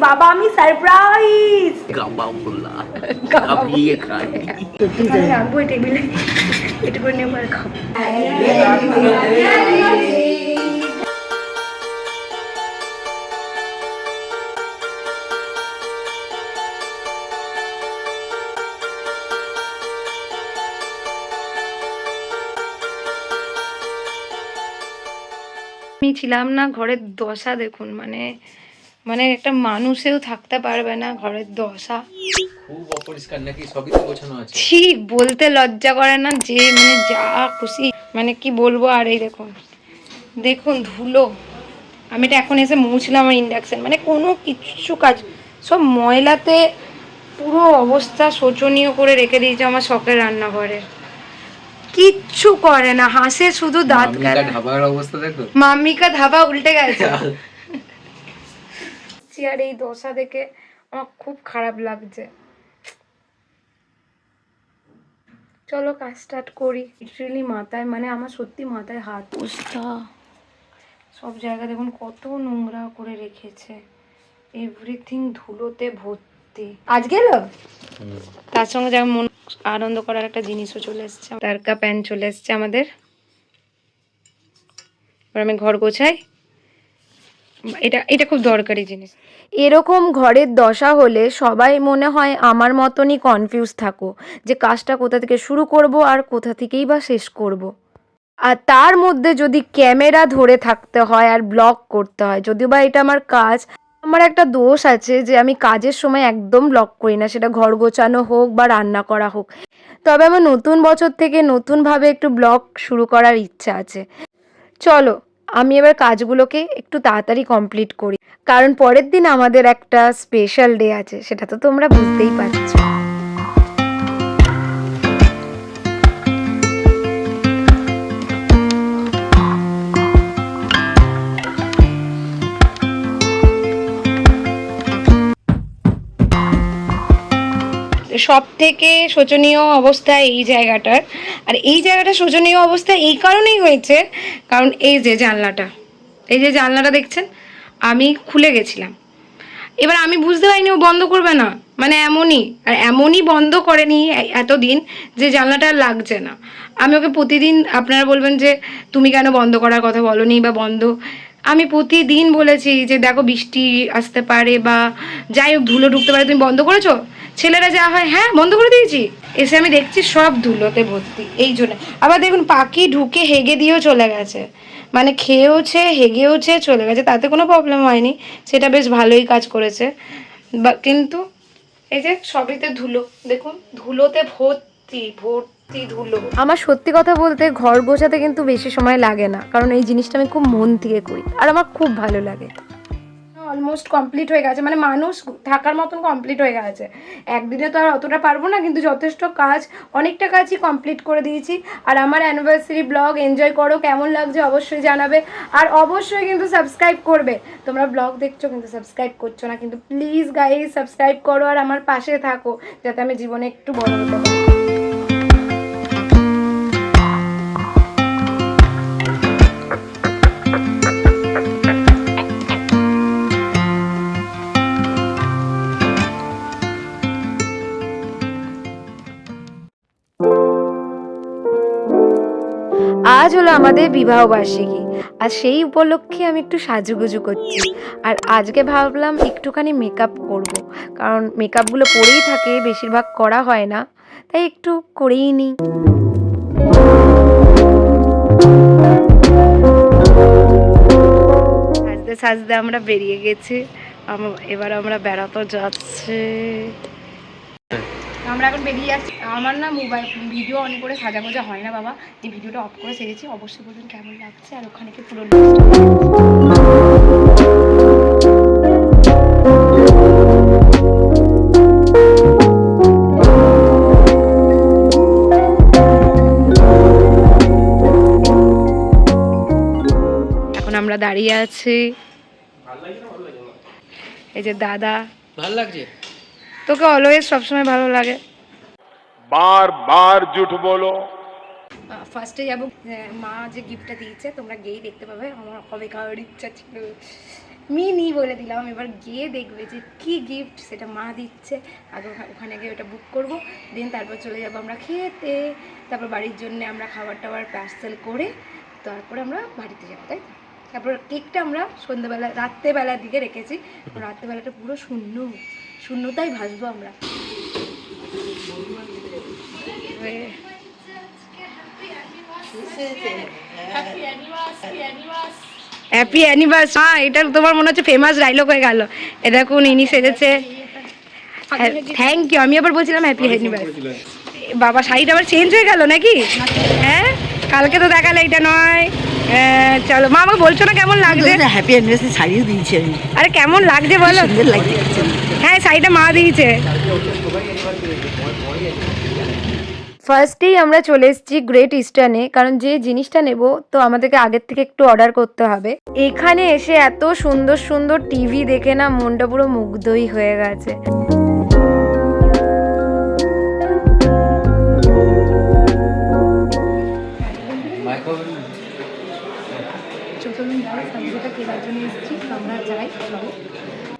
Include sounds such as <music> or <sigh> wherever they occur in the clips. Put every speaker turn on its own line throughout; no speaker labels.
বাবা আমি সারপ্রাইজ <laughs>
খাই।
রাখব এই টেবিলে এটা করে নেব আর খাব। আমি ছিলাম না ঘরের দশা দেখুন মানে মানে একটা মানুষেও থাকতে পারবে না ঘরের দশা।
খুব অপরিষ্কার নাকি সবই তো গোছানো আছে?
ছি বলতে লজ্জা করে না যে মানে যা খুশি মানে কি বলব আর এই দেখুন। দেখুন ধুলো। আমি এটা এখন এসে মুছলাম আমার ইন্ডাকশন মানে কোনো কিচ্ছু কাজ সব ময়লাতে পুরো অবস্থা শোচনীয় করে রেখে দিয়েছে আমার শখের রান্নাঘরে। কিচ্ছু করে না হাসে শুধু দাঁত
মামিকা
কাটা
ঢাবার অবস্থা দেখো।
মামিকা ধাবা উল্টে গেছে। <laughs> আর এই দশা দেখে আমার খুব খারাপ লাগছে। চলো কাজ স্টার্ট করি। লিটারেলি মাথায় মানে আমার সত্যি মাথায় হাত অবস্থা সব জায়গা দেখুন কত নোংরা করে রেখেছে। এভরিথিং ধুলোতে ভর্তি। আজ গেল? তার সঙ্গে যেমন মন আনন্দ করার একটা জিনিসও চলে এসছে। তারকা প্যান্ট চলে এসছে আমাদের। এবার আমি ঘর গোছাই। এটা এটা খুব দরকারি জিনিস। এরকম ঘরের দশা হলে সবাই মনে হয় আমার মতনই কনফিউজ থাকো, যে কাজটা কোথা থেকে শুরু করব আর কোথা থেকেই বা শেষ করব। আর তার মধ্যে যদি ক্যামেরা ধরে থাকতে হয় আর ব্লগ করতে হয়, যদিও বা এটা আমার কাজ, আমার একটা দোষ আছে যে আমি কাজের সময় একদম ব্লগ করি না, সেটা ঘর গোছানো হোক বা রান্না করা হোক। তবে আমার নতুন বছর থেকে নতুনভাবে একটু ব্লগ শুরু করার ইচ্ছা আছে। চলো আমি এবার কাজগুলোকে একটু তাড়াতাড়ি কমপ্লিট করি। কারণ পরের দিন আমাদের একটা স্পেশাল ডে আছে, সেটা তো তোমরা বুঝতেই পারছ। সব থেকে শোচনীয় অবস্থা এই জায়গাটার। আর এই জায়গাটা শোচনীয় অবস্থা এই কারণেই হয়েছে, কারণ এই যে জানলাটা, এই যে জানলাটা দেখছেন, আমি খুলে গেছিলাম। এবার আমি বুঝতে পারিনি ও বন্ধ করবে না মানে এমনই, আর এমনই বন্ধ করেনি এতদিন যে জানলাটা লাগছে না। আমি ওকে প্রতিদিন আপনারা বলবেন যে, তুমি কেন বন্ধ করার কথা বলনি বা বন্ধ? আমি প্রতিদিন বলেছি যে, দেখো বৃষ্টি আসতে পারে বা যাই হোক ধুলো ঢুকতে পারে, তুমি বন্ধ করেছ? ছেলেরা যা হয় হ্যাঁ বন্ধ করে দিয়েছি? এসে আমি দেখছি সব ধুলোতে ভর্তি, এই জন্য। আবার দেখুন, পাখি ঢুকে হেগে দিয়েও চলে গেছে। মানে খেয়েওছে, হেগেওছে, চলে গেছে, তাতে কোনো প্রবলেম হয়নি। সেটা বেশ ভালোই কাজ করেছে। বা, কিন্তু এই যে সবইতে ধুলো, দেখুন, ধুলোতে ভর্তি ভর্তি ধুলো। আমার সত্যি কথা বলতে ঘর গোছাতে কিন্তু বেশি সময় লাগে না, কারণ এই জিনিসটা আমি খুব মন থেকে করি, আর আমার খুব ভালো লাগে। অলমোস্ট কমপ্লিট হয়ে গেছে। মানে মানুষ থাকার মতন কমপ্লিট হয়ে গেছে। একদিনে তো আর অতটা পারব না, কিন্তু যথেষ্ট কাজ, অনেকটা কাজই কমপ্লিট করে দিয়েছি। আর আমার অ্যানিভার্সারি ব্লগ এনজয় করো, কেমন লাগছে অবশ্যই জানাবে। আর অবশ্যই কিন্তু সাবস্ক্রাইব করবে। তোমরা ব্লগ দেখছ কিন্তু সাবস্ক্রাইব করছ না, কিন্তু প্লিজ গাই সাবস্ক্রাইব করো আর আমার পাশে থাকো, যাতে আমি জীবনে একটু বড় হতে পারি। আমাদের বিবাহ বার্ষিকী। আর সেই উপলক্ষে আমি একটু সাজুগুজু করছি। আর আজকে ভাবলাম একটুখানি মেকআপ করব। কারণ মেকআপগুলো পরেই থাকে, বেশিরভাগ করা হয় না। তাই একটু করেই নিই সাজতে সাজতে আমরা বেরিয়ে গেছি। এবার আমরা বেড়াতে যাচ্ছি। আমরা এখন বেরিয়ে যাচ্ছি। আমার না মোবাইল ভিডিও অন করে সাজা গোজা হয় না বাবা। এই ভিডিওটা অফ করে সেরেছি, অবশ্যই বলবেন কেমন লাগছে আর ওখানে কি পুরো আমরা দাঁড়িয়ে আছি। এই যে দাদা।
ভালো লাগছে?
তোকে অলওয়েজ সবসময় ভালো লাগে।
বার বার জুট বলো।
ফার্স্টে যাব মা যে গিফটটা দিয়েছে তোমরা গেই দেখতে পাবে। আমার কবে খাওয়ার ইচ্ছা ছিল। মিনি বলে দিলাম এবার গিয়ে দেখবে যে কি গিফট সেটা মা দিচ্ছে। আগে ওখানে গিয়ে ওটা বুক করব দেন তারপর চলে যাব আমরা খেতে। তারপর বাড়ির জন্য আমরা খাবার টাবার পার্সেল করে তারপরে আমরা বাড়িতে যাব তাই তারপর কেকটা আমরা সন্ধ্যেবেলা রাত্রেবেলার দিকে রেখেছি। রাত্রেবেলাটা পুরো শূন্য। শূন্যতাই ভাসবো আমরা। হ্যাপি অ্যানিভার্স হ্যাঁ এটা তোমার মনে হচ্ছে ফেমাস ডায়লগ হয়ে গেল। এ দেখুন ইনি সেজেছে। থ্যাংক ইউ আমি আবার বলছিলাম হ্যাপি অ্যানিভার্স বাবা শাড়িটা আবার চেঞ্জ হয়ে গেল নাকি? হ্যাঁ কালকে তো দেখালে এটা নয়। চলো। মা আমাকে বলছো না কেমন লাগছে?
হ্যাপি অ্যানিভার্সারি শাড়িও দিয়েছি আমি।
আরে কেমন লাগছে বলো?
সুন্দর লাগছে।
হ্যাঁ শাড়িটা মা দিয়েছে। ফার্স্টেই আমরা চলে এসেছি গ্রেট ইস্টার্নে কারণ যে জিনিসটা নেব তো আমাদেরকে আগের থেকে একটু অর্ডার করতে হবে। এখানে এসে এত সুন্দর সুন্দর টিভি দেখে না মনটা পুরো মুগ্ধই হয়ে গেছে।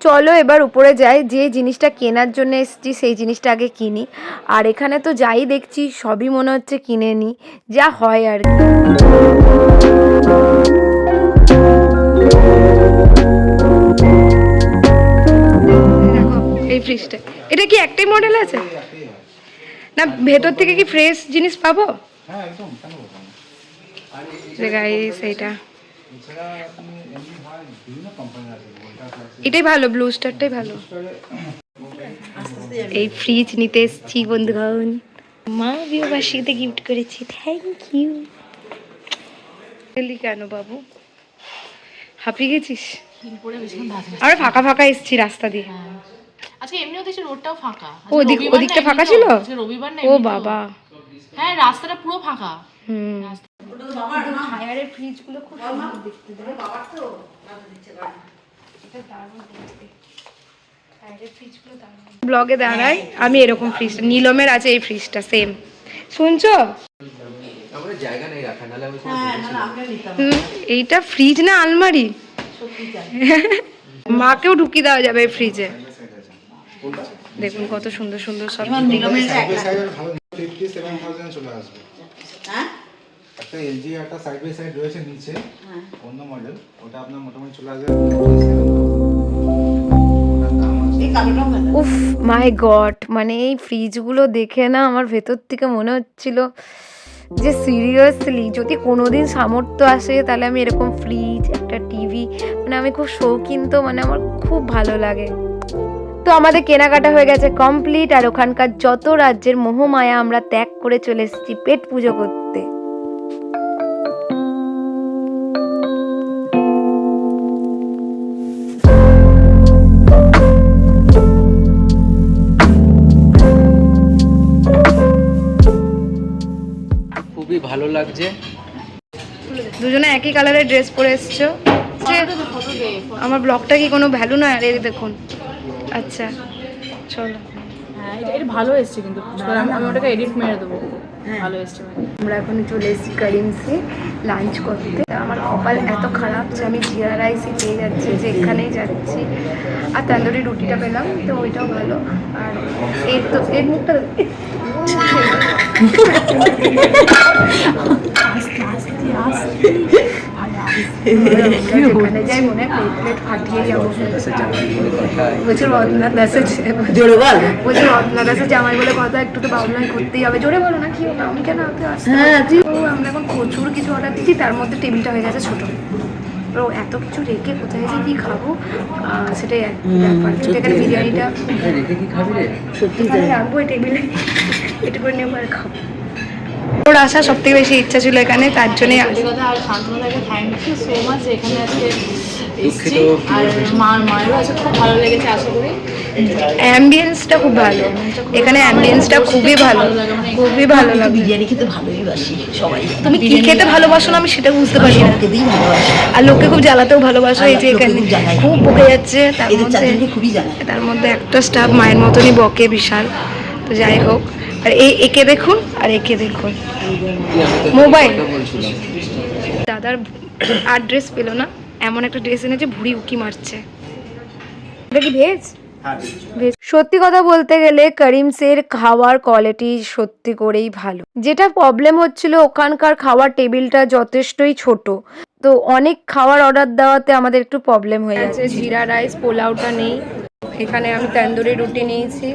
চলো। এবার উপরে যাই যে জিনিসটা কেনার জন্য এসেছি সেই জিনিসটা আগে কিনি। আর এখানে তো যাই দেখছি সবই মনে হচ্ছে কিনে নিই যা হয় আর কি। এই ফ্রিজটা এটা কি একটাই মডেল আছে? না ভেতর থেকে কি ফ্রেশ জিনিস পাবো?
হ্যাঁ একদম
এটাই ভালো ব্লু স্টারটাই ভালো। এই ফ্রিজ নিতে এসেছি বন্ধুগণ। মা বিবাসীতে গিফট করেছি থ্যাংক ইউ এলি কেন বাবু? হাঁপিয়ে গেছিস। আমরা ফাঁকা ফাঁকা এসেছি রাস্তা দিয়ে।
আজকে এমনিও দেখছি রোডটাও ফাঁকা।
ওদিক ওদিকটা ফাঁকা ছিল?
রবিবার
ও বাবা।
হ্যাঁ রাস্তাটা পুরো ফাঁকা।
হুম। হায়ারের ফ্রিজগুলো খুব সুন্দর দেখতে দেখ। এটা দারুণ দেখতে। হায়ারের ফ্রিজগুলো দারুণ ব্লগে দাঁড়াই আমি এরকম ফ্রিজটা নীলমের আছে এই ফ্রিজটা সেম শুনছো? হুম, এইটা ফ্রিজ না আলমারি? <laughs> মাকেও ঢুকিয়ে দেওয়া যাবে এই ফ্রিজে। দেখুন কত সুন্দর সুন্দর সব
সাইড আসবে একটা এলজি একটা সাইড বাই সাইড রয়েছে নিচে অন্য মডেল ওটা আপনার মোটামুটি চলে আসবে
উফ মাই গড মানে এই ফ্রিজগুলো দেখে না আমার ভেতর থেকে মনে হচ্ছিল যে সিরিয়াসলি যদি কোনোদিন সামর্থ্য আসে তাহলে আমি এরকম ফ্রিজ একটা টিভি মানে আমি খুব শৌখিন তো মানে আমার খুব ভালো লাগে। তো আমাদের কেনাকাটা হয়ে গেছে কমপ্লিট আর ওখানকার যত রাজ্যের মোহমায়া আমরা ত্যাগ করে চলে এসেছি পেট পুজো করতে।
ভালো লাগছে।
দুজনে একই কালারের ড্রেস পরে এসছো। আমার ব্লগটা কি কোনো ভ্যালু না? আরে দেখুন। আচ্ছা চলো।
হ্যাঁ এটা ভালো এসছে কিন্তু। আমি আমি ওটাকে এডিট মেরে দেবো। ভালো এসছে। মানে
আমরা এখন চলে এসেছি করিমসে লাঞ্চ করতে। আমার কপাল এত খারাপ যে আমি জিরা রাইসই পেয়ে যাচ্ছি যে এখানেই যাচ্ছি। আর তান্দুরি রুটিটা পেলাম তো ওইটাও ভালো। আর এর তো এর মুখটা যেখানে যাই মনে হয় প্লেট প্লেট ফাটিয়ে যাব বলছে রত্না দাসের
জোরে বল
বলছে রত্না দাসের জামাই বলে কথা একটু তো বাবলাই করতেই হবে জোরে বলো না কি হলো আমি কেন
হ্যাঁ,
ও আমরা এখন প্রচুর কিছু অর্ডার দিচ্ছি তার মধ্যে টেবিলটা হয়ে গেছে ছোট তো এত কিছু রেখে কোথায় যে কি খাব সেটাই এক ব্যাপার এখানে বিরিয়ানিটা
এটা রেখে কি খাবি রে
সত্যি
রাখব টেবিলে। <laughs> <laughs> একটু করে নেব আর খাব। ওর আসা সব থেকে বেশি ইচ্ছা ছিল এখানে তার জন্যই
আর শান্তনুদাকে থ্যাংক ইউ সো মাচ এখানে আজকে এসেছি। আর মার মায়েরও আছে খুব ভালো লেগেছে আশা করি।
অ্যাম্বিয়েন্সটা খুব ভালো। এখানে অ্যাম্বিয়েন্সটা খুবই ভালো। খুবই ভালো লাগে।
বিরিয়ানি খেতে ভালোই বাসি সবাই।
তুমি কি খেতে ভালোবাসো না আমি সেটা বুঝতে পারি না। আর লোককে খুব জ্বালাতেও ভালোবাসো এই যে এখানে
খুব।
বকে যাচ্ছে তার মধ্যে
খুবই জানা
তার মধ্যে একটা স্টাফ মায়ের মতনই বকে বিশাল। তো যাই হোক। আর এই একে দেখুন আর একে দেখুন। মোবাইল।
দাদার আর
ড্রেস অ্যাড্রেস পেল না। এমন একটা ড্রেস এনেছে ভুড়ি উকি মারছে। এটা কি ভেজ? ভেজ। সত্যি কথা বলতে গেলে করিমসের খাওয়ার কোয়ালিটি সত্যি করেই ভালো। যেটা প্রবলেম হচ্ছিল ওখানকার খাওয়ার টেবিলটা যথেষ্টই ছোট। তো অনেক খাওয়ার অর্ডার দেওয়াতে আমাদের একটু প্রবলেম হয়ে যাচ্ছে জিরা রাইস পোলাওটা নেই। এখানে আমি তন্দুরি রুটি নিয়েছি।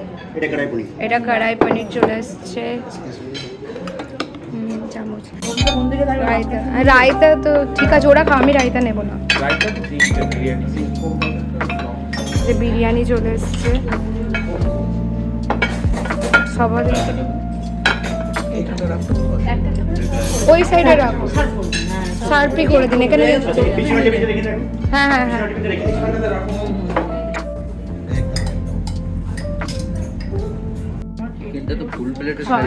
এটা কড়াই পনির? চলে এসছে। চামচ। রায়তা। রায়তা তো ঠিক আছে ওরা আমি রায়তা নেব না। বিরিয়ানি চলে এসছে। সবার ওই সাইডে রাখো। সার্ফি করে দিন এখানে হ্যাঁ হ্যাঁ হ্যাঁ।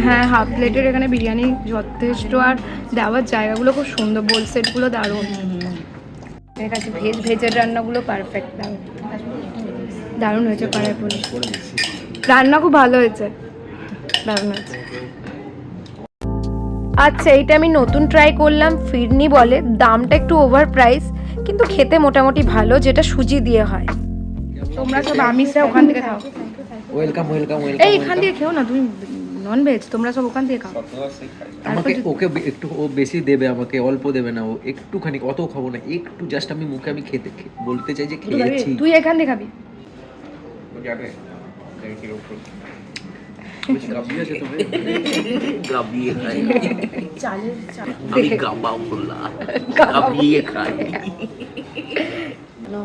হ্যাঁ হাফ প্লেটের এখানে বিরিয়ানি যথেষ্ট আর দেওয়ার জায়গাগুলো খুব সুন্দর বোল সেটগুলো দারুণ। ঠিক আছে ভেজ ভেজের রান্নাগুলো পারফেক্ট দারুণ। দারুণ হয়েছে পনির। রান্না খুব ভালো হয়েছে। দারুণ হয়েছে। আচ্ছা এইটা আমি নতুন ট্রাই করলাম ফিরনি বলে। দামটা একটু ওভার প্রাইস কিন্তু খেতে মোটামুটি ভালো যেটা সুজি দিয়ে হয়। তোমরা সব আমিষরা ওখান থেকে খাও।
ওয়েলকাম ওয়েলকাম
এই
ওয়েলকাম
এখান দিয়ে খেও না তুমি নন ভেজ তোমরা সব ওখান থেকে খাও।
আমাকে ওকে একটু ও বেশি দেবে আমাকে অল্প দেবে না ও একটুখানি অত খাব না একটু জাস্ট আমি মুখে আমি খেতে বলতে চাই যে খেয়েছি।
তুই এখান থেকে খাবি।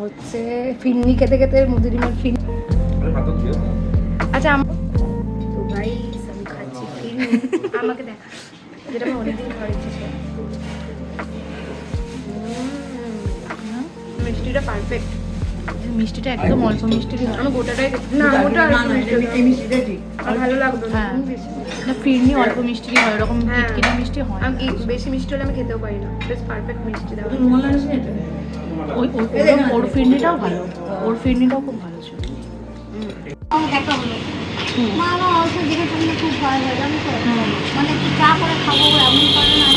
হচ্ছে ফিরনি খেতে খেতে মুদিরিমার ফিরনি আচ্ছা <laughs> আমাকে দেখা। যেটা আমি অনেকদিন খাওয়ার ইচ্ছে ছিল। মিষ্টিটা পারফেক্ট
মিষ্টিটা একদম অল্প মিষ্টি দিও।
আমি গোটাটাই না ওটা হতো। ভালো লাগতো না
হ্যাঁ। না ফিরনি অল্প মিষ্টি হয়? ওরকম
হ্যাঁ।
কিটকিটে মিষ্টি হয় না।
আমি বেশি মিষ্টি হলে আমি খেতেও পারি না। বেশ পারফেক্ট মিষ্টি দেওয়া।
ওই ওর- ফিরনিটাও ভালো। ওর ফিরনিটাও খুব ভালো ছিল।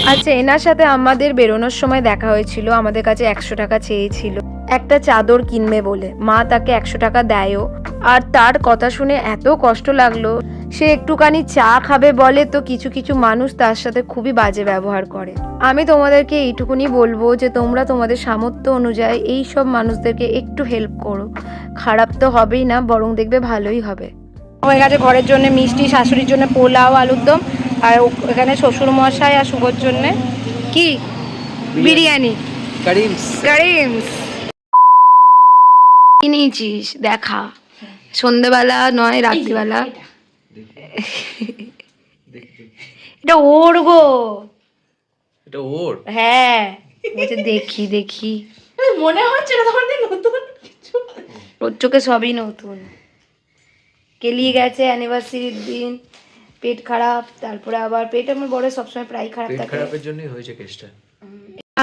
আচ্ছা এনার সাথে আমাদের বেরোনোর সময় দেখা হয়েছিল আমাদের কাছে একশো টাকা চেয়েছিল। একটা চাদর কিনবে বলে। মা তাকে একশো টাকা দেয়ও। আর তার কথা শুনে এত কষ্ট লাগল। সে একটুখানি চা খাবে বলে তো কিছু কিছু মানুষ তার সাথে খুবই বাজে ব্যবহার করে। আমি তোমাদেরকে এইটুকুনি বলব যে তোমরা তোমাদের সামর্থ্য অনুযায়ী এই সব মানুষদেরকে একটু হেল্প করো। খারাপ তো হবেই না বরং দেখবে ভালোই হবে। হয়ে গেছে ঘরের জন্য মিষ্টি শাশুড়ির জন্য পোলাও আলুর দম আর এখানে শ্বশুর মশাই আর শুভর জন্য কি? বিরিয়ানি।
কারিমস।
কি নিয়েছিস? দেখা। সন্ধেবেলা নয় রাত্রিবেলা। এটা ওর গো।
এটা ওর?
হ্যাঁ। দেখি দেখি।
মনে হচ্ছে না তোমার নতুন
ওর চোখে সবই নতুন। কেলিয়ে গেছে অ্যানিভার্সারির দিন পেট খারাপ তারপরে আবার পেট আমার বড় সবসময় প্রায় খারাপ
পেট
থাকে।
খারাপের জন্যই হয়েছে কেসটা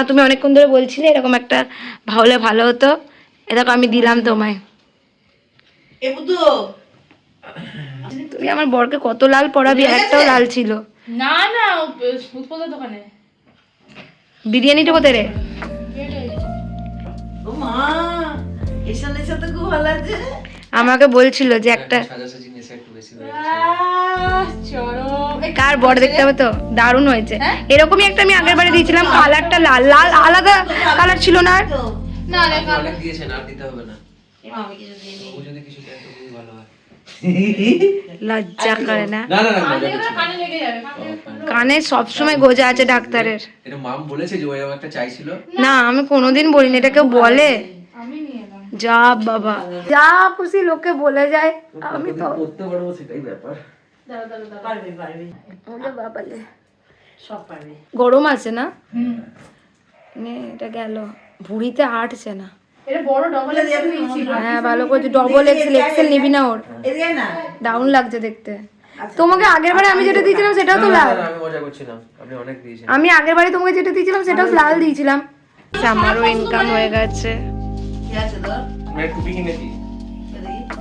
তুমি অনেকক্ষণ ধরে বলছিলে এরকম একটা ভাবলে ভালো হতো। এরকম আমি দিলাম তোমায়। তুমি আমার বরকে কত লাল পড়াবি একটাও লাল ছিল।
না না দোকানে।
বিরিয়ানিটা কোথায় রে?
ও মা এসব এসব তো খুব ভালো আছে
আমাকে বলছিল যে একটা
হয়ে
কার বর দেখতে হবে তো? দারুণ হয়েছে। এরকমই একটা আমি আগের বারে দিয়েছিলাম কালারটা লাল। লাল আলাদা কালার ছিল না আর?
দিয়েছেন আর দিতে হবে না।
আমি কিছু দিইনি
ও যদি কিছু দেয় তো খুবই ভালো হয়।
লজ্জা করে না।
কানে লেগে যাবে
কানে সবসময় গোজা আছে ডাক্তারের। না আমি কোনোদিন বলিনি এটা কেউ বলে। যা বাবা। যা খুশি লোকে বলে যায় আমি তো
করতে পারব সেটাই ব্যাপার
পারবে পারবে
বাবালে
সব পারবে।
গরম আছে না? নে এটা গেল। ভুড়িতে আটছে না।
বড় ডবল
হ্যাঁ ভালো করে ডবল এক্সেল এক্সেল নিবি না ওর।
এদিকে না।
দারুণ লাগছে দেখতে। তোমাকে আগের বারে আমি যেটা দিয়েছিলাম সেটাও তো লাল।
আমি মজা করছিলাম। আপনি অনেক দিয়েছেন
আমি আগের বারে তোমাকে যেটা দিয়েছিলাম সেটাও লাল দিয়েছিলাম। আচ্ছা, আমারও ইনকাম হয়ে গেছে।
টুপি কিনেছি
এদিকে।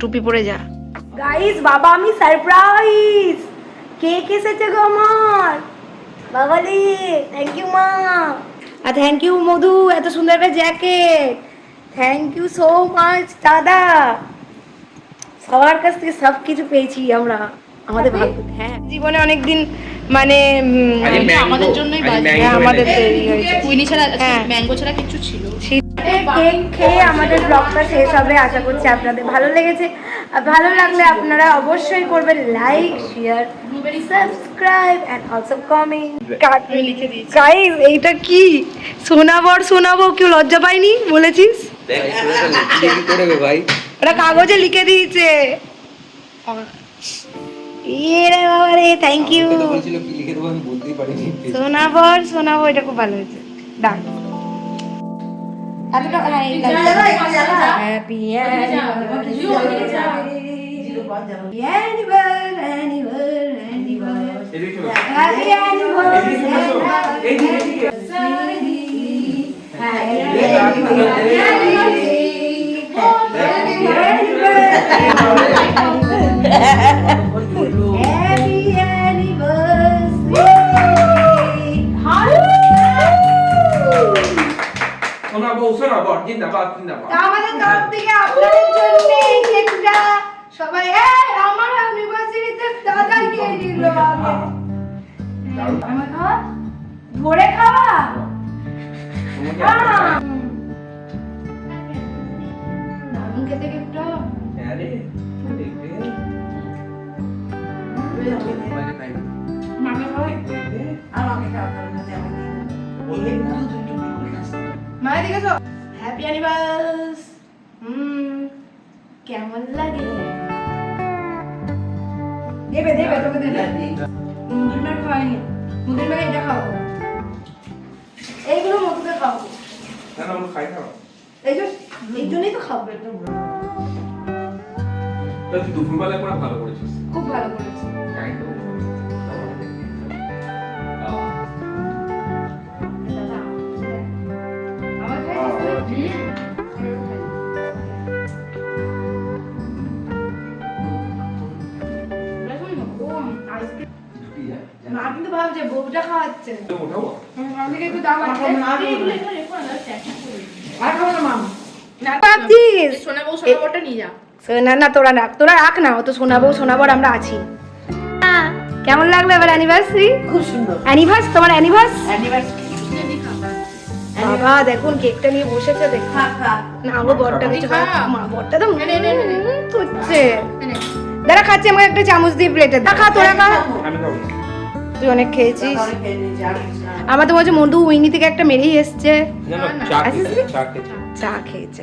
টুপি পরে যা। গাইস বাবা আমি সারপ্রাইজ কেক এসেছে গো আমার? বাবালি থ্যাংক ইউ মা। আর থ্যাংক ইউ মধু এত সুন্দর একটা jacket thank you so much দাদা। সবার কাছ থেকে সব কিছু পেয়েছি আমরা আমাদের ভাগ্য হ্যাঁ। জীবনে অনেকদিন মানে
আমাদের জন্যই বাজে।
হ্যাঁ, আমাদের তৈরি হয়েছে।
কুইনি ছাড়া। ম্যাঙ্গো ছাড়া কিছু ছিল?
কেক খেয়ে আমাদের ব্লগটা শেষ হবে আশা করছি আপনাদের ভালো লেগেছে। আর ভালো লাগলে আপনারা অবশ্যই করবেন like share subscribe and also comment guys এইটা কি? শোনাবর শোনাবো কেউ লজ্জা পাইনি বলেছিস?
ভাই?
ওরা কাগজে লিখে দিয়েছে। ইয়ে রে বাবা রে থ্যাংক ইউ শোনাবর শোনাবো এটা খুব ভালো হয়েছে। ডাক এতটা হ্যাপি
জিন্দাবাদ জিন্দাবাদ।
আমাদের তরফ থেকে আপনাদের জন্য এই কেকটা সবাই এই আমার অ্যানিভার্সারিতে দাদা কে দিল আমার খাওয়া? ধরে খাওয়া দারুণ খেতে কেকটা।
আমি
মায়ের দিকে হ্যাপি অ্যানিভার্স হুম কেমন লাগে? দেবে দেবে তোকে দেবে। মুদির মার খাওয়াইনি মুদির মাকে এটা খাওয়াবো। এইগুলো মধুকে খাওয়াবো।
না না আমরা খাই না
এই জন্য এই জন্যই তো খাব
তা তুই দুপুরবেলা করে ভালো করেছিস।
খুব ভালো করেছে। বউটা খাওয়াচ্ছে। আমাকে একটু দাও
রেখো না
আর খাব না মাম। ভাবছিস?
শোনাবো শোনাবোটা নিয়ে যা।
না না তোরা রাখ তোরা রাখ না ও তো শোনাবো শোনাবো আর আমরা আছি। হ্যাঁ, কেমন লাগল এবার অ্যানিভার্সারি
খুব সুন্দর।
অ্যানিভার্স তোমার অ্যানিভার্স
অ্যানিভার্সারি
বাবা দেখুন কেকটা নিয়ে বসেছে দেখ। না গো বরটা কিছু মা বরটা তো
নে, নে, নে, নে, নে।
হচ্ছে। দাঁড়া খাচ্ছি আমাকে একটা চামচ দিয়ে প্লেটে খা তোরা খা।
আমি খাব।
তুই অনেক খেয়েছিস? আমাদের বলছে মধু উইনি থেকে একটা মেরেই এসছে। চা খেয়েছে।